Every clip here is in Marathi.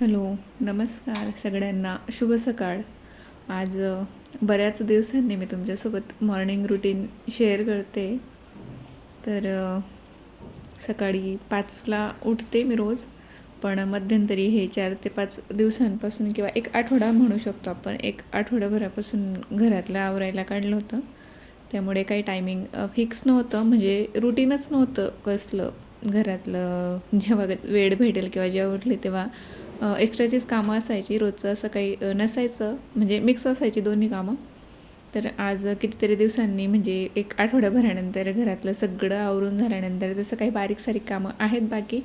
हॅलो नमस्कार सगळ्यांना. शुभ सकाळ. आज बऱ्याच दिवसांनी मी तुमच्यासोबत मॉर्निंग रुटीन शेअर करते. तर सकाळी पाचला उठते मी रोज पण मध्यंतरी हे चार ते पाच दिवसांपासून किंवा एक आठवडा म्हणू शकतो आपण. एक आठवड्याभरापासून घरातलं आवरायला काढलं होतं. त्यामुळे काही टायमिंग फिक्स नव्हतं. म्हणजे रुटीनच नव्हतं कसलं. घरातलं जेव्हा वेळ भेटेल किंवा जेव्हा उठले तेव्हा एक्स्ट्राचीच कामं असायची रोजचं असं काही नसायचं म्हणजे मिक्स असायची दोन्ही कामं. तर आज कितीतरी दिवसांनी म्हणजे एक आठवड्याभरानंतर घरातलं सगळं आवरून झाल्यानंतर तसं काही बारीक सारीक कामं आहेत बाकी.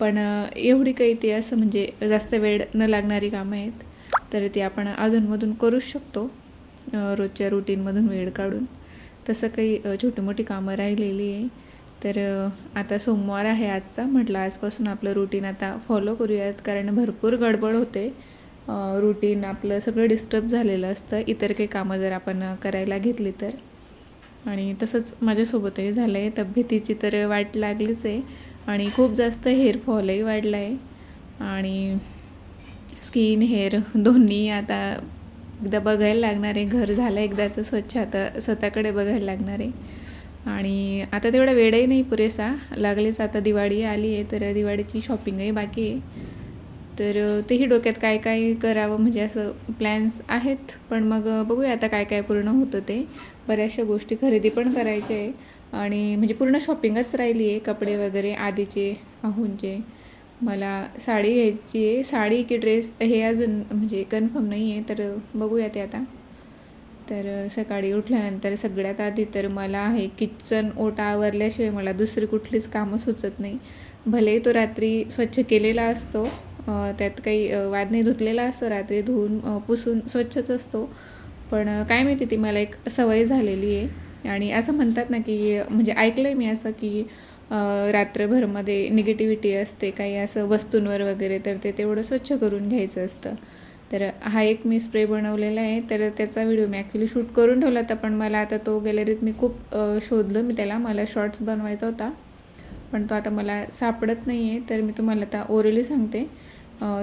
पण एवढी काही ते असं म्हणजे जास्त वेळ न लागणारी कामं आहेत. तर ती आपण अधूनमधून करूच शकतो रोजच्या रुटीनमधून वेळ काढून. तसं काही छोटी मोठी कामं राहिलेली आहे. तर आता सोमवार आहे आजचा. म्हटलं आजपासून आपलं रुटीन आता फॉलो करूयात. कारण भरपूर गडबड होते. रुटीन आपलं सगळं डिस्टर्ब झालेलं असतं. इतर काही कामं जर आपण करायला घेतली तर. आणि तसंच माझ्यासोबतही झालं आहे तब्येतीची तर वाट लागलीच आहे. आणि खूप जास्त हेअरफॉलही वाढला आहे आणि स्किन हेअर दोन्ही आता एकदा बघायला लागणार आहे. घर झालं एकदाचं स्वच्छ. आता स्वतःकडे बघायला लागणार आहे. आणि आता तेवढा वेळही नाही पुरेसा. लागलीच आता दिवाळी आली आहे तर दिवाळीची शॉपिंगही बाकी आहे. तर तेही डोक्यात काय काय करावं म्हणजे असं प्लॅन्स आहेत. पण मग बघूया आता काय काय पूर्ण होतं ते. बऱ्याचशा गोष्टी खरेदी पण करायच्या आहे. आणि म्हणजे पूर्ण शॉपिंगच राहिली आहे कपडे वगैरे आधीचे आहूंचे मला साडी घ्यायची आहे. साडी की ड्रेस हे अजून म्हणजे कन्फर्म नाही आहे तर बघूया ते आता. तर सकाळी उठल्यानंतर सगळ्यात आधी तर मला आहे किचन ओटा आवरल्याशिवाय मला दुसरी कुठलीच कामं सुचत नाही. भले तो रात्री स्वच्छ केलेला असतो त्यात काही वाद नाही धुतलेला असतो रात्री धुवून पुसून स्वच्छच असतो. पण काय माहिती ती मला एक सवय झालेली आहे. आणि असं म्हणतात ना की म्हणजे ऐकलं आहे मी असं की रात्रभरमध्ये निगेटिव्हिटी असते काही असं वस्तूंवर वगैरे तर ते तेवढं स्वच्छ करून घ्यायचं असतं. तर हा एक मी स्प्रे बनवलेला आहे. तर त्याचा व्हिडिओ मी ॲक्च्युली शूट करून ठेवला होता पण मला आता तो गॅलरीत मी खूप शोधलो शोधलं मी त्याला. मला शॉर्ट्स बनवायचा होता पण तो आता मला सापडत नाही आहे तर मी तुम्हाला आता ओरली सांगते.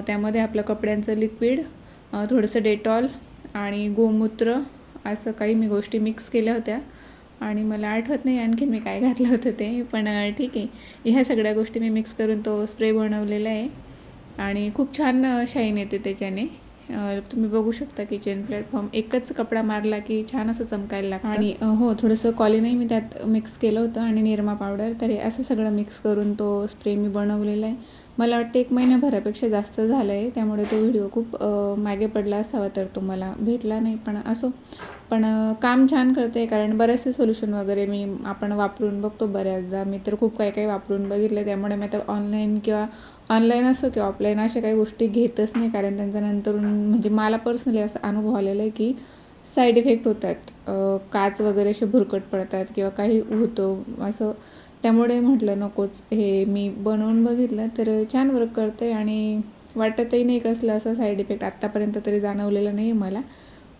त्यामध्ये आपलं कपड्यांचं लिक्विड थोडंसं डेटॉल आणि गोमूत्र असं काही मी गोष्टी मिक्स केल्या होत्या. आणि मला आठवत नाही आणखीन मी काय घातलं होतं ते पण ठीक आहे. ह्या सगळ्या गोष्टी मी मिक्स करून तो स्प्रे बनवलेला आहे. आणि खूप छान शाईन येते त्याच्याने. तुम्ही बघू शकता किचन प्लॅटफॉर्म एकच कपडा मारला की छान असं चमकायला लागतं. आणि हो थोडंसं कॉलिनही मी त्यात मिक्स केलं होतं आणि निरमा पावडर तर असं सगळं मिक्स करून तो स्प्रे मी बनवलेला आहे. मला वाटतं एक महिन्याभरापेक्षा जास्त झालं आहे त्यामुळे तो व्हिडिओ खूप मागे पडला असावा तर तो मला भेटला नाही पण असो. पण काम छान करते कारण बरेचसे सोल्युशन वगैरे मी आपण वापरून बघतो बऱ्याचदा. मी तर खूप काही काही वापरून बघितलं त्यामुळे मी आता ऑनलाईन किंवा ऑनलाईन असो किंवा ऑफलाईन अशा काही गोष्टी घेतच नाही. कारण त्यांचा नंतरून म्हणजे मला पर्सनली असा अनुभव आलेला आहे की साईड इफेक्ट होतात. काच वगैरे असे भुरकट पडतात किंवा काही होतं. असं त्यामुळे म्हटलं नकोच. हे मी बनवून बघितलं तर छान वर्क करतं आहे आणि वाटतही नाही कसलं असं साईड इफेक्ट आत्तापर्यंत तरी जाणवलेलं नाही आहे मला.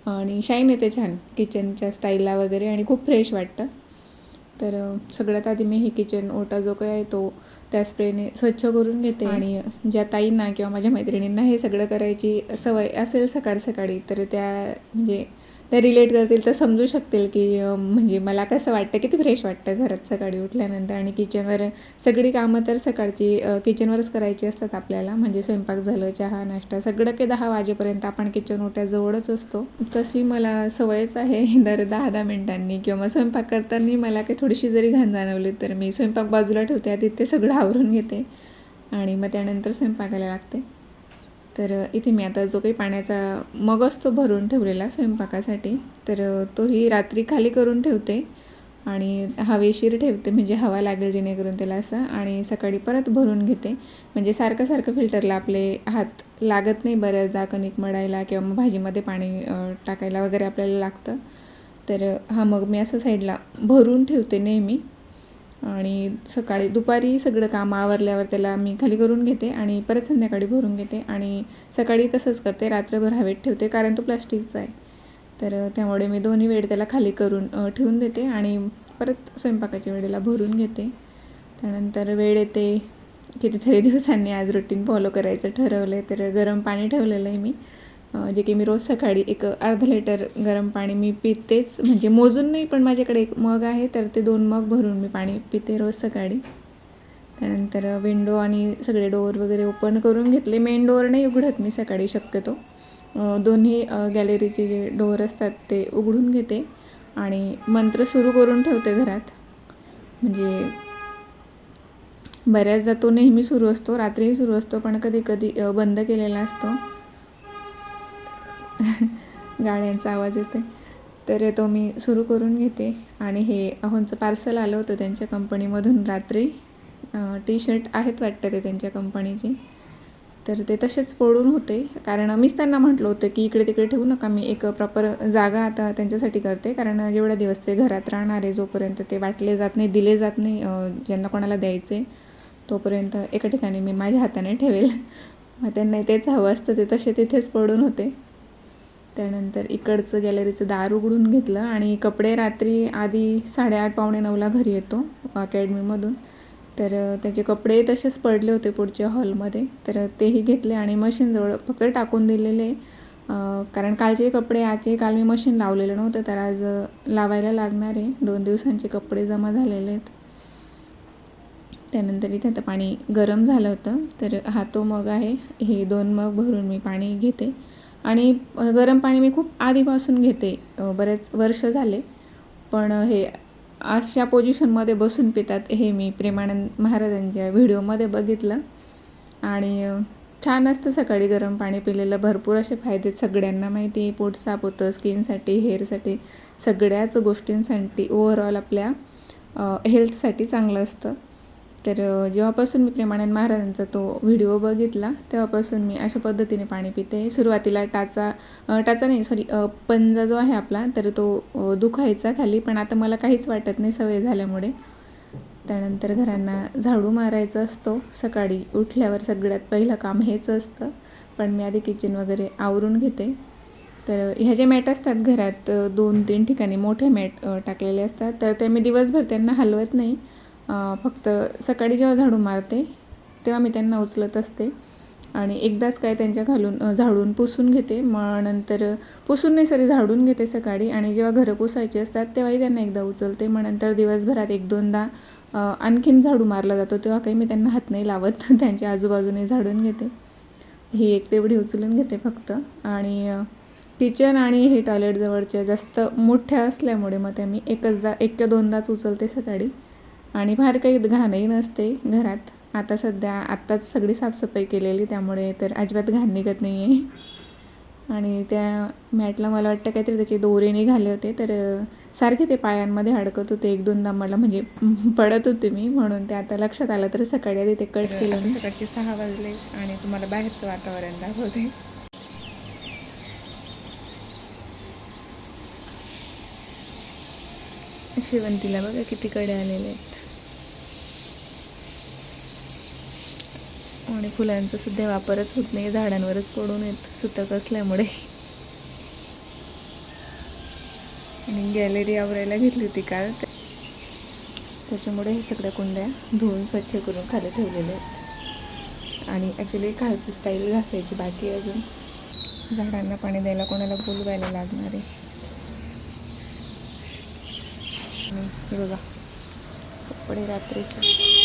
आणि शाईन येते छान किचनच्या स्टाईलला वगैरे आणि खूप फ्रेश वाटतं. तर सगळ्यात आधी मी हे किचन ओटा जो काही आहे तो त्या स्प्रेने स्वच्छ करून घेते आणि ज्या ताईंना किंवा माझ्या मैत्रिणींना हे सगळं करायची सवय असेल सकाळ सकाळी तर त्या म्हणजे ते रिलेट करतील तर समजू शकतील की म्हणजे मला कसं वाटतं किती फ्रेश वाटतं घरात सकाळी उठल्यानंतर आणि किचनवर सगळी कामं तर सकाळची किचनवरच करायची असतात आपल्याला. म्हणजे स्वयंपाक झालं चहा नाश्ता सगळं काही दहा वाजेपर्यंत आपण किचन ओट्याजवळच असतो. तशी मला सवयच आहे. दर दहा दहा मिनिटांनी किंवा मग स्वयंपाक करताना मला काही थोडीशी जरी घाण जाणवली तर मी स्वयंपाक बाजूला ठेवते आधी ते सगळं आवरून घेते आणि मग त्यानंतर स्वयंपाकाला लागते. तर इथे मी आता जो काही पाण्याचा मग असतो भरून ठेवलेला स्वयंपाकासाठी तर तोही रात्री खाली करून ठेवते आणि हवेशीर ठेवते म्हणजे हवा लागेल जेणेकरून त्याला असं आणि सकाळी परत भरून घेते. म्हणजे सारखं सारखं फिल्टरला आपले हात लागत नाही बऱ्याचदा कणिक मळायला किंवा मग भाजीमध्ये पाणी टाकायला वगैरे आपल्याला लागतं. तर हा मग मी असं साईडला भरून ठेवते नेहमी. आणि सकाळी दुपारी सगळं काम आवरल्यावर त्याला मी खाली करून घेते आणि परत संध्याकाळी भरून घेते आणि सकाळी तसंच करते रात्रभर हवेत ठेवते कारण तो प्लास्टिकचा आहे. तर त्यामुळे मी दोन्ही वेळ त्याला खाली करून ठेवून देते आणि परत स्वयंपाकाच्या वेळेला भरून घेते. त्यानंतर वेळ येते कितीतरी दिवसांनी आज रुटीन फॉलो करायचं ठरवलं आहे तर गरम पाणी ठेवलेलं आहे मी. जे की मी रोज सकाळी एक अर्धा लिटर गरम पाणी मी पितेच म्हणजे मोजून नाही पण माझ्याकडे एक मग आहे तर ते दोन मग भरून मी पाणी पिते रोज सकाळी. त्यानंतर विंडो आणि सगळे डोअर वगैरे ओपन करून घेतले. मेन डोअर नाही उघडत मी सकाळी शक्यतो. दोन्ही गॅलरीचे जे डोअर असतात ते उघडून घेते आणि मंत्र सुरू करून ठेवते घरात. म्हणजे बऱ्याचदा तो नेहमी सुरू असतो रात्रीही सुरू असतो पण कधी कधी बंद केलेला असतो. गाण्यांचा आवाज येते तर तो मी सुरू करून घेते. आणि हे अहोंचं पार्सल आलं होतं त्यांच्या कंपनीमधून रात्री. टी शर्ट आहेत वाटतं ते त्यांच्या कंपनीचे. तर ते तसेच पडून होते. कारण मीच त्यांना म्हटलं होतं की इकडे तिकडे ठेवू नका. मी एक प्रॉपर जागा आता त्यांच्यासाठी करते. कारण जेवढ्या दिवस ते घरात राहणार आहे जोपर्यंत ते वाटले जात नाही दिले जात नाही ज्यांना कोणाला द्यायचे तोपर्यंत एका ठिकाणी मी माझ्या हाताने ठेवेल. मग त्यांना तेच हवं असतं. ते तसे तिथेच पडून होते. त्यानंतर इकडचं गॅलरीचं दार उघडून घेतलं आणि कपडे रात्री आधी साडेआठ पावणे नऊला घरी येतो अकॅडमीमधून. तर त्याचे कपडे तसेच पडले होते पुढच्या हॉलमध्ये. तर तेही घेतले आणि मशीनजवळ फक्त टाकून दिलेले. कारण कालचे कपडे आजचे काल मी मशीन लावलेलं नव्हतं तर आज लावायला लागणार आहे. दोन दिवसांचे कपडे जमा झालेले आहेत. त्यानंतर इथे आता पाणी गरम झालं होतं. तर हा तो मग आहे. हे दोन मग भरून मी पाणी घेते. आणि गरम पाणी मी खूप आधीपासून घेते. बरेच वर्ष झाले. पण हे अशा पोझिशनमध्ये बसून पितात हे मी प्रेमानंद महाराजांच्या व्हिडिओमध्ये बघितलं. आणि छान असतं सकाळी गरम पाणी पिलेलं. भरपूर असे फायदे आहेत सगळ्यांना माहिती आहे. पोट साफ होतं स्किनसाठी हेअरसाठी सगळ्याच गोष्टींसाठी ओव्हरऑल आपल्या हेल्थसाठी चांगलं असतं. तर जेव्हापासून मी प्रेमानंद महाराजांचा तो व्हिडिओ बघितला तेव्हापासून मी अशा पद्धतीने पाणी पिते. सुरुवातीला टाचा टाचा नाही सॉरी पंजा जो आहे आपला तर तो दुखायचा खाली पण आता मला काहीच वाटत नाही सवय झाल्यामुळे. त्यानंतर घरांना झाडू मारायचा असतो. सकाळी उठल्यावर सगळ्यात पहिलं काम हेच असतं पण मी आधी किचन वगैरे आवरून घेते. तर ह्या जे मॅट असतात घरात दोन तीन ठिकाणी मोठे मॅट टाकलेले असतात तर ते मी दिवसभर त्यांना हलवत नाही. फक्त सकाळी जेव्हा झाडू मारते तेव्हा मी त्यांना उचलत असते. आणि एकदाच काय त्यांच्या घालून झाडून पुसून घेते. मग नंतर पुसून नाही सॉरी झाडून घेते सकाळी. आणि जेव्हा घरं पुसायची असतात तेव्हाही त्यांना एकदा उचलते. मग नंतर दिवसभरात एक दोनदा आणखीन झाडू मारला जातो. तेव्हा काही मी त्यांना हात नाही लावत. त्यांच्या आजूबाजूने झाडून घेते. ही एक तेवढी उचलून घेते फक्त. आणि किचन आणि हे टॉयलेट जवळच्या जास्त मोठ्या असल्यामुळे मग त्या मी एकचदा एक किंवा दोनदाच उचलते सकाळी. आणि फार काही घाणही नसते घरात. आता सध्या आत्ताच सगळी साफसफाई केलेली त्यामुळे तर अजिबात घाण निघत नाही आहे आणि त्या मॅटला मला वाटतं काहीतरी त्याचे दोरे निघाले होते तर सारखे ते पायांमध्ये अडकत होते. एक दोनदा मला म्हणजे पडत होते मी म्हणून ते आता लक्षात आलं तर सकाळी आधी ते कट केलं सकाळचे सहा वाजले आणि तुम्हाला बाहेरचं वातावरण दाखवते. शेवंतीला बघा किती कडे आलेले आहेत. आणि फुलांचा सध्या वापरच होत नाही झाडांवरच पडून येत सुतक असल्यामुळे. आणि गॅलरी आवरायला घेतली होती काल. त्याच्यामुळे हे सगळ्या कुंड्या धुवून स्वच्छ करून खाली ठेवलेल्या आहेत. आणि ॲक्च्युली खालची स्टाईल घासायची बाकी अजून. झाडांना पाणी द्यायला कोणाला बोलवायला लागणार आहे. बघा कपडे रात्रीचे.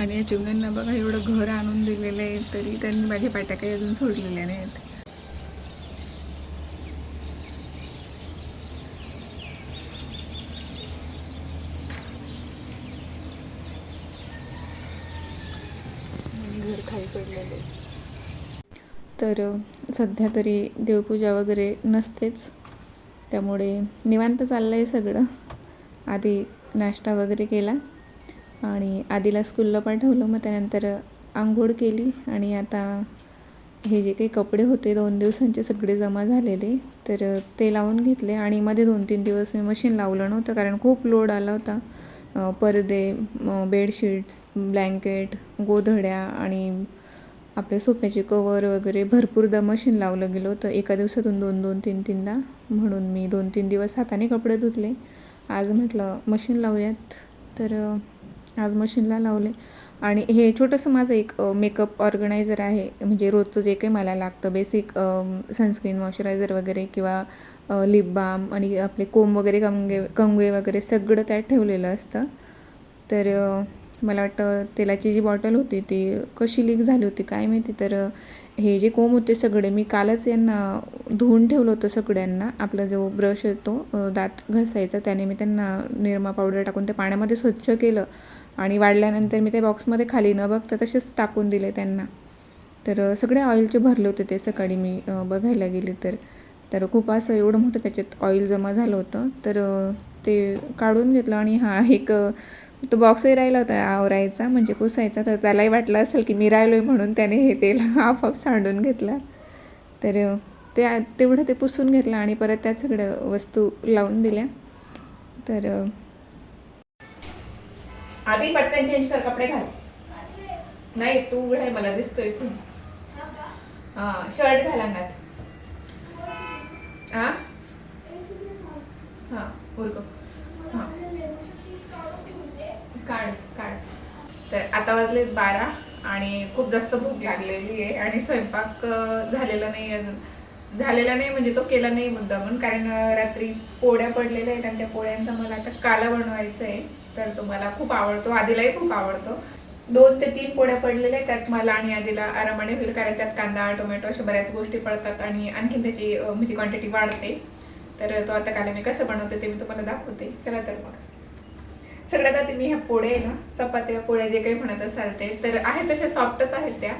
आणि या चिमण्यांना बघा एवढं घर आणून दिलेलं आहे तरी त्यांनी माझ्या पाट्या काही अजून सोडलेल्या नाहीत. घर तर सध्या तरी देवपूजा वगैरे नसतेच. त्यामुळे निवांत चाललं आहे सगळं. आधी नाश्ता वगैरे केला. आणि आधीला स्कूलला पाठवलं मग त्यानंतर आंघोळ केली आणि आता हे जे काही कपडे होते दोन दिवसांचे सगळे जमा झालेले तर ते लावून घेतले. आणि मध्ये दोन तीन दिवस मी मशीन लावलं नव्हतं कारण खूप लोड आला होता. परदे पडदे बेडशीट्स ब्लँकेट गोधड्या आणि आपल्या सोफ्याचे कवर वगैरे भरपूरदा मशीन लावलं गेलं होतं. एका दिवसातून दोन दोन तीन तीनदा. म्हणून मी दोन तीन दिवस हाताने कपडे धुतले. आज म्हटलं मशीन लावूयात. तर आज मशीनला लावले. आणि हे छोटंसं माझं एक मेकअप ऑर्गनायझर आहे. म्हणजे रोजचं जे काही मला लागतं बेसिक सनस्क्रीन मॉइश्चरायझर वगैरे किंवा लिप बाम आणि आपले कोंब वगैरे कंगे कंगवे वगैरे सगळं त्यात ठेवलेलं असतं. तर मला वाटतं तेलाची जी बॉटल होती ती कशी लीक झाली होती काय माहिती तर हे जे कोंब होते सगळे मी कालच यांना धुवून ठेवलं होतं सगळ्यांना. आपला जो ब्रश येतो दात घासायचा त्याने मी त्यांना निरमा पावडर टाकून ते पाण्यामध्ये स्वच्छ केलं. आणि वाढल्यानंतर मी ते बॉक्समध्ये खाली न बघता तसेच टाकून दिले त्यांना. तर सगळे ऑइलचे भरले होते ते सकाळी मी बघायला गेले तर. तर खूप असं एवढं मोठं त्याच्यात ऑइल जमा झालं होतं. तर ते काढून घेतलं आणि हा एक तो बॉक्सही राहिला होता आवरायचा म्हणजे पुसायचा. तर त्यालाही वाटलं असेल की मी राहिलो आहे म्हणून त्याने हे तेल आपोआप सांडून घेतलं. तर ते तेवढं ते पुसून घेतलं आणि परत त्या सगळं वस्तू लावून दिल्या. तर आधी पटकन चेंज कर कपडे घाल. नाही तू उघड आहे मला दिसतोय इथून. हा शर्ट घाल अंगात. हा? हा उरक हा. काढ काढ. तर आता वाजले बारा आणि खूप जास्त भूक लागलेली आहे आणि स्वयंपाक झालेला नाही अजून. झालेला नाही म्हणजे तो केला नाही मुद्दा म्हणून कारण रात्री पोळ्या पडलेल्या आहेत आणि त्या पोळ्यांचा मला आता काला बनवायचा आहे तर तो मला खूप आवडतो आधीलाही खूप आवडतो. दोन ते तीन पोळ्या पडलेल्या आहेत त्यात मला आणि आधीला आरामाने होईल कारण त्यात कांदा टोमॅटो अशा बऱ्याच गोष्टी पडतात आणि आणखीन त्याची म्हणजे क्वांटिटी वाढते. तर तो आता काला मी कसं बनवते ते मी तुम्हाला दाखवते. चला तर मग. सगळ्यात आधी मी ह्या पोळ्या आहे ना चपात्या पोळ्या जे काही म्हणत असाल ते तर आहेत तशा सॉफ्टच आहेत त्या.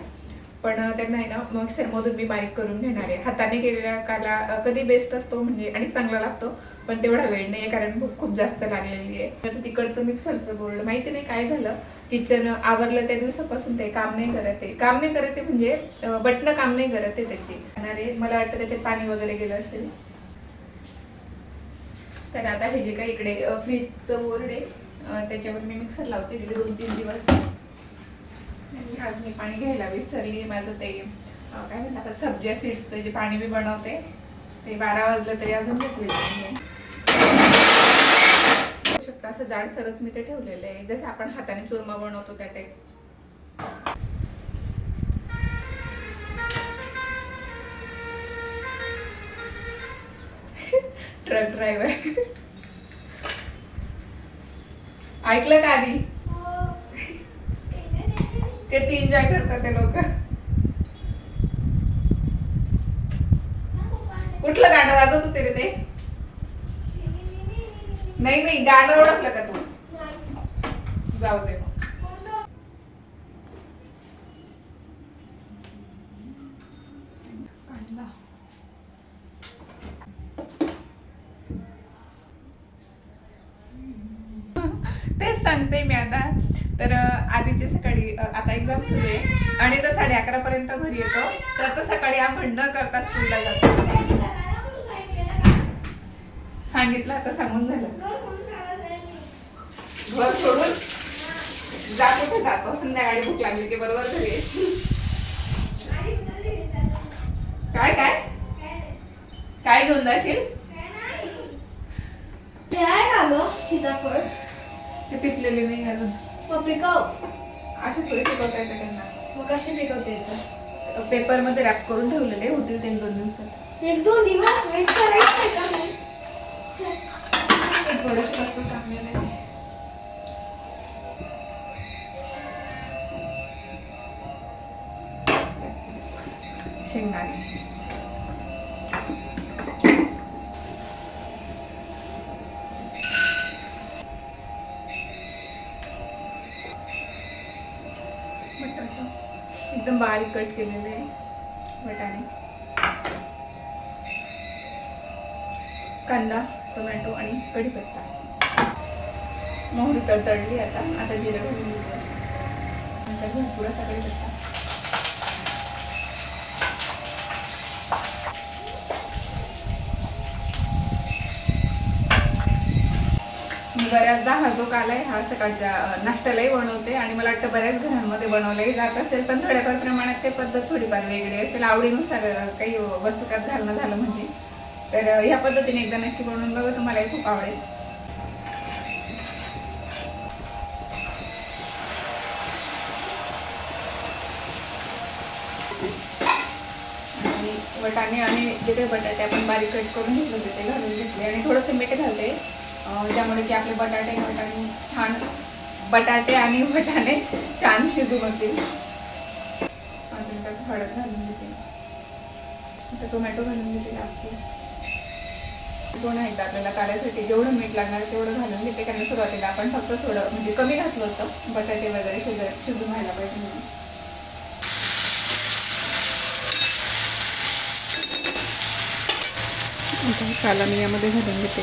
पण त्यांना आहे ना मिक्सरमधून मी बारीक करून घेणार आहे. हाताने केलेला काला कधी बेस्ट असतो म्हणजे आणि चांगला लागतो पण तेवढा वेळ नाही आहे कारण भूक खूप जास्त लागलेली आहे. त्याचं तिकडचं मिक्सरचं बोर्ड माहिती नाही काय झालं किचन आवरलं त्या दिवसापासून ते काम नाही करत आहे काम नाही करत आहे म्हणजे बटणं काम नाही करत आहे त्याची. अरे मला वाटतं त्याच्यात पाणी वगैरे गेलं असेल. तर आता हे जे काही इकडे फ्रीजचं बोर्ड आहे त्याच्यावर मी मिक्सर लावते गेले दोन तीन दिवस. आणि आज मी पाणी घ्यायला विसरली माझं ते काय म्हणतात आता सब्जा सीड्सचं जे पाणी मी बनवते ते बारा वाजलं तरी अजून घेतलेलं नाही शकता असं जाडसरच मी ते ठेवलेलं आहे. जसं आपण हाताने चुरमा बनवतो त्या टाईप ट्रक ड्रायव्हर ऐकलं का आधी? ते एन्जॉय करतात ते लोक. कुठलं गाणं वाजवत होते रे ते? नाही नाही गाणं ओळखलं का तू? जाऊ दे मग. काढला. तेच सांगते मी आता तर अं, आधीची सकाळी अं, आता एक्झाम सुरू आहे आणि तो साडे अकरा पर्यंत घरी येतो. तर तो सकाळी आपण न करता स्कूलला जातो. सांगितलं आता सांगून झालं. घर सोडून जातो तर जातो. संध्याकाळी भूक लागली की बरोबर घरी. काय काय? काय घेऊन जाशील? सीताफळ. ते पिकलेले नाही अजून. मग पिकव असे थोडे पिकवता येते त्यांना. मग कशी पिकवते? येतं पेपरमध्ये रॅप करून ठेवलेले होतील ते दोन दिवसात. एक दोन दिवस वेट करायचं का थोडेसे कष्ट चांगले नाही. शेंगदाणे. बारीक कट केलेले बटाणे कांदा टोमॅटो आणि कढीपत्ता. मोहरी तळतळली आता. आता जिरं घालून घेतलं नंतर भरपूर असा कढीपत्ता मी बऱ्याचदा हा जो काला आहे हा सकाळच्या नाश्त्यालाही बनवते आणि मला वाटतं बऱ्याच घरांमध्ये बनवलंही जात असेल पण थोड्याफार प्रमाणात ते पद्धत थोडीफार वेगळी असेल. आवडीनुसार काही वस्तू घालणं झालं म्हणजे. तर ह्या पद्धतीने एकदा नक्की बनवून बघा तुम्हालाही खूप आवडेल. आणि वटाणे आणि जे काही बटाटे आपण बारीक कट करून घेतले होते ते घालून घेतले आणि थोडंसं मीठ घालते. ज्यामुळे की आपले बटाटे वटाणे छान बटाटे आणि वटाणे छान शिजून होतील. अजून त्यात हळद घालून घेते. आता टोमॅटो घालून घेते जास्त. दोन आहेत आपल्याला काढायसाठी. जेवढं मीठ लागणार तेवढं घालून घेते कारण सुरुवातीला आपण फक्त थोडं म्हणजे कमी घातलं होतं. बटाटे वगैरे शिज शिजून व्हायला पाहिजे म्हणून. काला मी यामध्ये घालून घेते.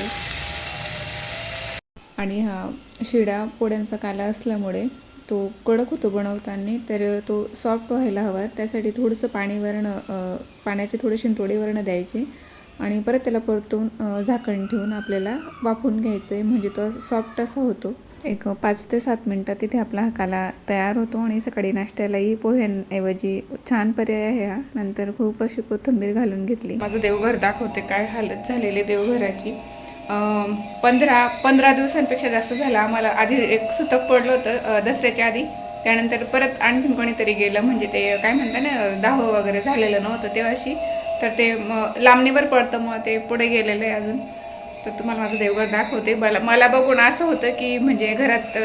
आणि हा शिडा पोळ्यांचा काला असल्यामुळे तो कडक होतो बनवताना तर तो सॉफ्ट व्हायला हवा. त्यासाठी थोडंसं पाणी वरणं पाण्याचे थोडे शिंतोडे वरणं द्यायचे आणि परत त्याला परतून झाकण ठेवून आपल्याला वाफवून घ्यायचं आहे म्हणजे तो सॉफ्ट असा होतो. एक पाच ते सात मिनटात तिथे आपला हा काला तयार होतो आणि सकाळी नाश्त्यालाही पोह्यांऐवजी छान पर्याय आहे हा. नंतर खूप अशी कोथिंबीर घालून घेतली. माझं देवघर दाखवते काय हालत झालेली देवघराची. पंधरा पंधरा दिवसांपेक्षा जास्त झालं. आम्हाला आधी एक सुतक पडलं होतं दसऱ्याच्या आधी. त्यानंतर परत आणखीन कोणीतरी गेलं. म्हणजे ते काय म्हणता ना दाहो वगैरे झालेलं नव्हतं तेव्हाशी. तर ते मग लांबणीवर पडतं. मग ते पुढे गेलेलं आहे अजून. तर तुम्हाला माझं देवघर दाखवते. मला मला बघून असं होतं की म्हणजे घरात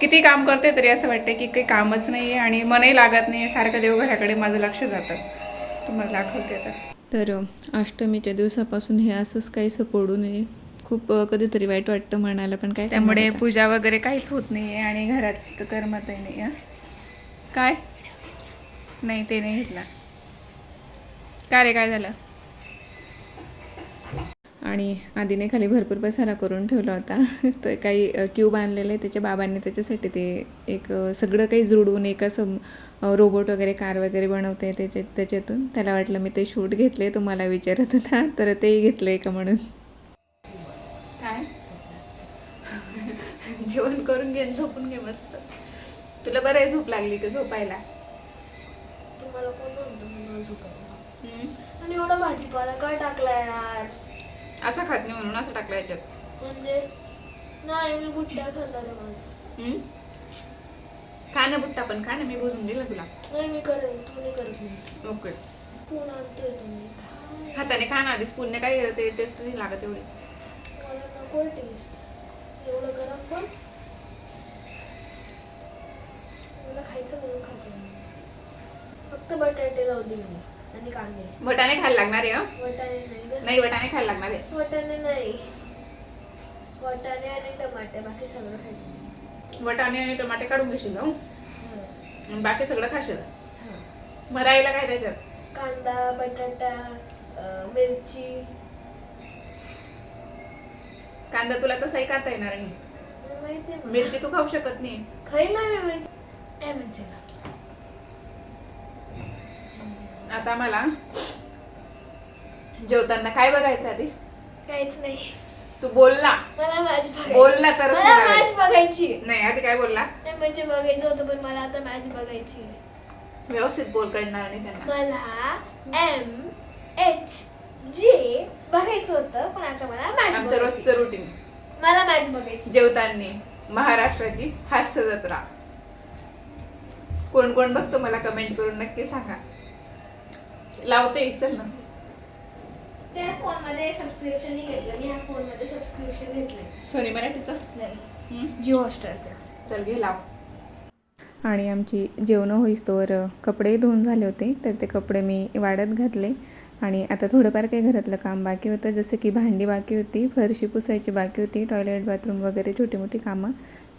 किती काम करते तरी असं वाटतं की काही कामच नाही आहे आणि मनही लागत नाही आहे सारखं देवघराकडे माझं लक्ष जातं. तुम्हाला दाखवते आता. तर अष्टमीच्या दिवसापासून हे असंच काहीसं पडू नये. खूप कधीतरी वाईट वाटतं म्हणायला पण काय त्यामुळे पूजा वगैरे काहीच होत नाही आहे आणि घरात करमतही नाही आहे काय? नाही ते नाही घेतला. काय रे काय झालं? आणि आधीने खाली भरपूर पसारा करून ठेवला होता. तर काही क्यूब आणलेले त्याच्या बाबांनी त्याच्यासाठी ते एक सगळं काही जोडून एक असं रोबोट वगैरे कार वगैरे बनवते त्याच्या त्याच्यातून. त्याला वाटलं मी ते शूट घेतले तो मला विचारत होता. तर तेही घेतलंय का म्हणून. जेवण करून घे झोपून घे मस्त. तुला बरं आहे झोप लागली का झोपायला? तुम्हाला कोण म्हणतो मला झोपायला? आणि एवढा भाजीपाला का टाकला यार? असा खात नाही म्हणून असं टाकलं याच्यात. म्हणजे? नाही मी गुट्ट्या खाल्ला? खा ना बुट्टा पण खा ना मी बोलून दिलं तुला. नाही मी करेन तू नाही. करत ओके. फोन आणतोय तुम्ही. काय? हाताने खा ना आधी स्पूनने काय ते टेस्ट नाही लागत एवढी. मला नको टेस्ट. एवढं गरम पण मला खायचं म्हणून खातो मी. फक्त बटाटे दे मला आणि कांदे वटाणे खायला लागणार आहे हं? वटाणे नाही गं. नाही वटाणे खायला लागणार आहे वटाणे नाही वटाणे आणि टमाटे बाकी सगळं खायचं वटाणे आणि टमाटे काढून घेशील हं? हा. आणि बाकी सगळं खाशील हा. भरायला काय त्याच्यात कांदा बटाटा अं, मिरची कांदा तुला तसाही काढता येणार नाही माहिती आहे मला. मिरची तू खाऊ शकत नाही खाईल ना मी मिरची. आता मला जेवताना काय बघायचं आधी? काहीच नाही. तू बोलला. मला मॅच बघायची. बोलला तरच मला मला मॅच बघायची. नाही आधी काय बोलला? नाही म्हणजे बघायचं होतं पण मला आता मॅच बघायची. व्यवस्थित बोल कळणार नाही त्यांना. मला एम एच जे बघायचं होतं पण आता मला मॅच आमचं बघायची. रोजचं रुटीन मला मॅच बघायची. जेवताना महाराष्ट्राची हास्य जत्रा. कोण कोण बघतो मला कमेंट करून नक्की सांगा. लावते चल ना. त्या फोनमध्ये सबस्क्रिप्शन घेतलं मी ह्या फोनमध्ये सबस्क्रिप्शन सोनी मराठीचं? जिओ चल घे लाव. आणि आमची जेवणं होईस्तोवर कपडे धुवून झाले होते तर ते कपडे मी वाळत घातले. आणि आता थोडंफार काही घरातलं काम बाकी होतं जसं की भांडी बाकी होती फरशी पुसायची बाकी होती टॉयलेट बाथरूम वगैरे छोटी मोठी कामं.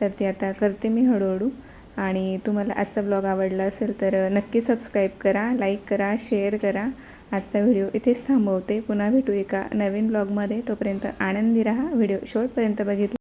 तर ती आता करते मी हळूहळू. आणि तुम्हाला आजचा ब्लॉग आवडला असेल तर नक्की सबस्क्राईब करा लाईक करा शेअर करा. आजचा व्हिडिओ इथेच थांबवते. पुन्हा भेटू एका नवीन ब्लॉगमध्ये तोपर्यंत आनंदी राहा. व्हिडिओ शेवटपर्यंत बघितला.